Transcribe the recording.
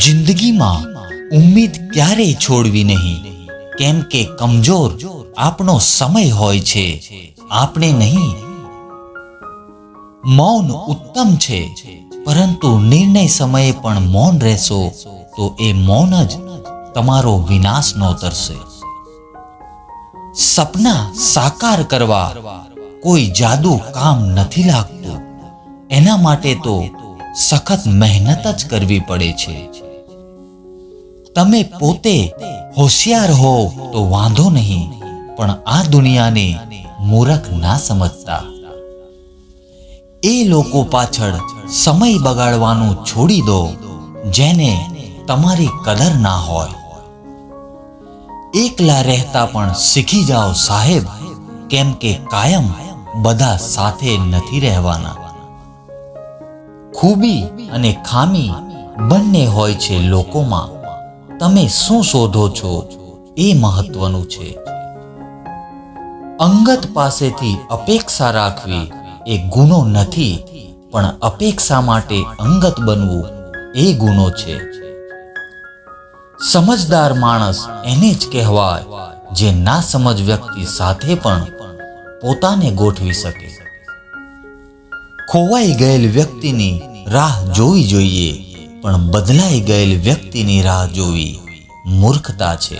જિંદગીમાં ઉમ્મીદ ક્યારેય છોડવી નહીં. કેમ કે કમજોર આપણો સમય હોય છે. આપણે નહીં. મૌન ઉત્તમ છે. પરંતુ નિર્ણય સમયે પણ મૌન રહેશો, તો એ મૌન જ તમારો વિનાશ નોતરશે સપના સાકાર કરવા કોઈ જાદુ કામ નથી લાગતું. એના માટે તો સખત મહેનત જ કરવી પડે છે. તમે પોતે હોશિયાર હો તો વાંધો નહીં, પણ આ દુનિયાને મૂરખ ના સમજતા. એ લોકો પાછળ સમય બગાડવાનું છોડી દો, જેને તમારી કદર ના હોય. એકલા રહેતા પણ શીખી જાઓ સાહેબ, કેમ કે કાયમ બધા સાથે નથી રહેવાના. ખૂબી અને ખામી બંને હોય છે લોકોમાં. તમે શું શોધો છો? એ મહત્વનું છે. અંગત પાસેથી અપેક્ષા રાખવી એ ગુનો નથી, પણ અપેક્ષા માટે અંગત બનવું એ ગુનો છે. સમજદાર માણસ એને જ કહેવાય, જે ના સમજ વ્યક્તિ સાથે પણ પોતાને ગોઠવી શકે. ખોવાઈ ગયેલ વ્યક્તિની રાહ જોવી જોઈએ પણ બદલાઈ ગયેલ વ્યક્તિની રાહ જોવી મૂર્ખતા છે.